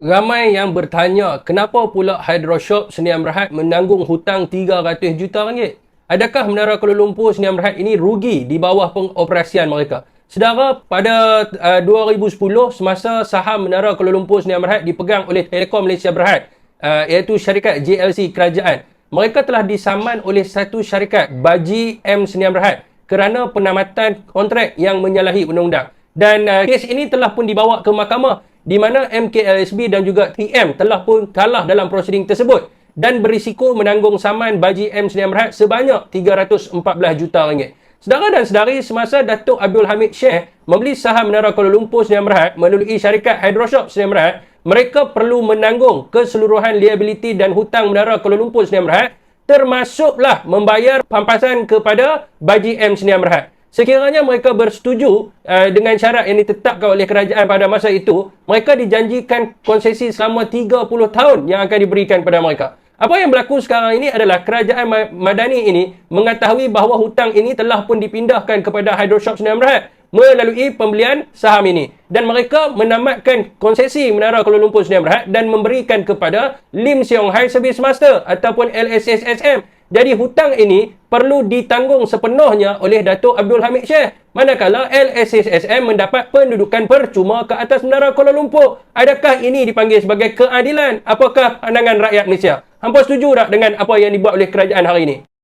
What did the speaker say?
Ramai yang bertanya, kenapa pula Hydroshop Seniam Berhad menanggung hutang 300 juta ringgit? Adakah Menara Kuala Lumpur Seniam Berhad ini rugi di bawah pengoperasian mereka? Sedara, pada uh, 2010, semasa saham Menara Kuala Lumpur Seniam Berhad dipegang oleh Telekom Malaysia Berhad, uh, iaitu syarikat JLC Kerajaan, mereka telah disaman oleh satu syarikat Baji M Seniam Berhad kerana penamatan kontrak yang menyalahi undang-undang. Dan uh, kes ini telah pun dibawa ke mahkamah di mana MKLSB dan juga TM telah pun kalah dalam prosiding tersebut dan berisiko menanggung saman Baji M Sdn Berhad sebanyak 314 juta ringgit. Sedara dan sedari, semasa Datuk Abdul Hamid Sheikh membeli saham Menara Kuala Lumpur Sdn Berhad melalui syarikat Hydroshop Sdn Berhad, mereka perlu menanggung keseluruhan liability dan hutang Menara Kuala Lumpur Sdn Berhad termasuklah membayar pampasan kepada Baji M Sdn Berhad. Sekiranya mereka bersetuju uh, dengan syarat yang ditetapkan oleh kerajaan pada masa itu, mereka dijanjikan konsesi selama 30 tahun yang akan diberikan kepada mereka. Apa yang berlaku sekarang ini adalah kerajaan Madani ini mengetahui bahawa hutang ini telah pun dipindahkan kepada Hydroshop Sdn Bhd melalui pembelian saham ini. Dan mereka menamatkan konsesi Menara Kuala Lumpur Sdn Bhd dan memberikan kepada Lim Siong Hai Service Master ataupun LSSSM jadi hutang ini perlu ditanggung sepenuhnya oleh Datuk Abdul Hamid Sheikh. Manakala LSSSM mendapat pendudukan percuma ke atas Menara Kuala Lumpur. Adakah ini dipanggil sebagai keadilan? Apakah pandangan rakyat Malaysia? Hampa setuju tak dengan apa yang dibuat oleh kerajaan hari ini?